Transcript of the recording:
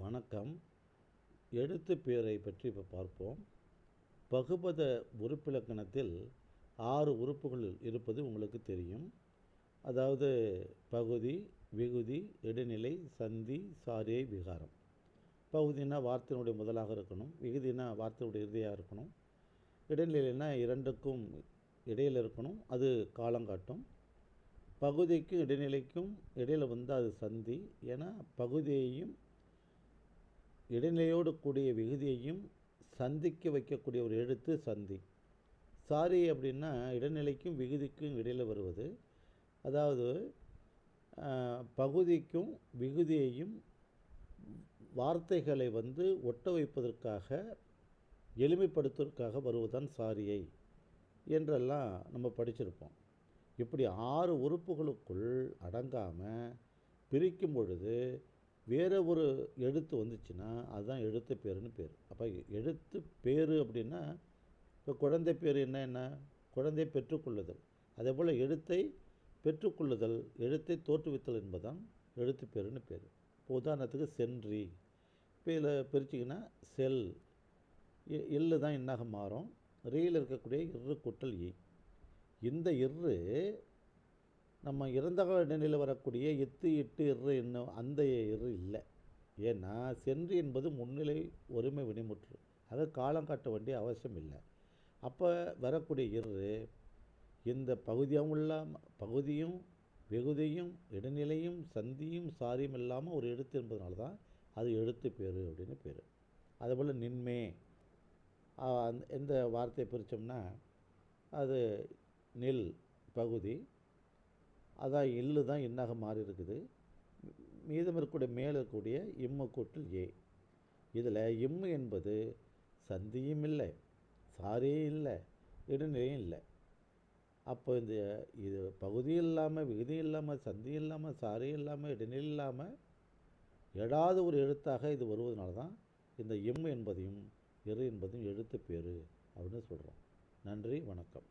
வணக்கம். எழுத்து பேரை பற்றி இப்போ பார்ப்போம். பகுபத உறுப்பிலக்கணத்தில் ஆறு உறுப்புகள் இருப்பது உங்களுக்கு தெரியும். அதாவது பகுதி விகுதி இடைநிலை சந்தி சாரியை விகாரம். பகுதினா வார்த்தையினுடைய முதலாக இருக்கணும். விகுதினா வார்த்தையுடைய இறுதியாக இருக்கணும். இடைநிலைனா இரண்டுக்கும் இடையில் இருக்கணும். அது காலங்காட்டும் பகுதிக்கும் இடைநிலைக்கும் இடையில் வந்து அது சந்தி. ஏன்னா பகுதியையும் இடைநிலையோடு கூடிய விகுதியையும் சந்திக்க வைக்கக்கூடிய ஒரு எழுத்து சந்தி. சாரி அப்படின்னா இடைநிலைக்கும் விகுதிக்கும் இடையில் வருவது. அதாவது பகுதிக்கும் விகுதியையும் வார்த்தைகளை வந்து ஒட்ட வைப்பதற்காக எளிமைப்படுத்துவதற்காக வருவதுதான் சாரியை என்றெல்லாம் நம்ம படிச்சிருப்போம். இப்படி ஆறு உறுப்புகளுக்குள் அடங்காமல் பிரிக்கும் பொழுது வேறு ஒரு எழுத்து வந்துச்சுன்னா அதுதான் எழுத்து பேருன்னு பேர். அப்போ எழுத்து பேர் அப்படின்னா இப்போ குழந்தை பேர் என்ன என்ன? குழந்தை பெற்றுக்கொள்ளுதல். அதே போல் எழுத்தை பெற்றுக்கொள்ளுதல் எழுத்தை தோற்றுவித்தல் என்பதுதான் எழுத்து பேருன்னு பேர். இப்போ உதாரணத்துக்கு சென்றி. இப்போ இதில் பிரிச்சிங்கன்னா செல். இ- தான் என்னாக மாறும். ரீயில் இருக்கக்கூடிய இரு குட்டல் இ. இந்த இரு நம்ம இறந்த கால வரக்கூடிய எத்து இட்டு இரு என்னும் அந்த இரு இல்லை. ஏன்னா சென்று என்பது முன்னிலை ஒருமை வினைமுற்று. அதை காலம் காட்ட வேண்டிய அவசியம் இல்லை. அப்போ வரக்கூடிய இரு இந்த பகுதியாகவும் இல்லாமல் பகுதியும் வெகுதியும் இடைநிலையும் சந்தியும் சாரியும் இல்லாமல் ஒரு எழுத்து என்பதனால தான் அது எழுத்து பேர் அப்படின்னு பேர். அதேபோல் நின்மே. ஆ, அந்த எந்த வார்த்தையை பிரித்தோம்னா அது நெல் பகுதி அதான் எள்ளு தான் எண்ணாக மாறி இருக்குது மீதம் இருக்கக்கூடிய மேலே இருக்கக்கூடிய இம்மு கூட்டல் ஏ. இதில் இம்மு என்பது சந்தியும் இல்லை சாரியும் இல்லை இடைநிலையும் இல்லை. அப்போ இந்த இது பகுதி இல்லாமல் விகுதி இல்லாமல் சந்தி இல்லாமல் சாரி இல்லாமல் இடைநிலை இல்லாமல் எடாத ஒரு எழுத்தாக இது வருவதனால தான் இந்த எம் என்பதையும் இரு என்பதையும் எழுத்து பேர் அப்படின்னு சொல்கிறோம் நன்றி வணக்கம்.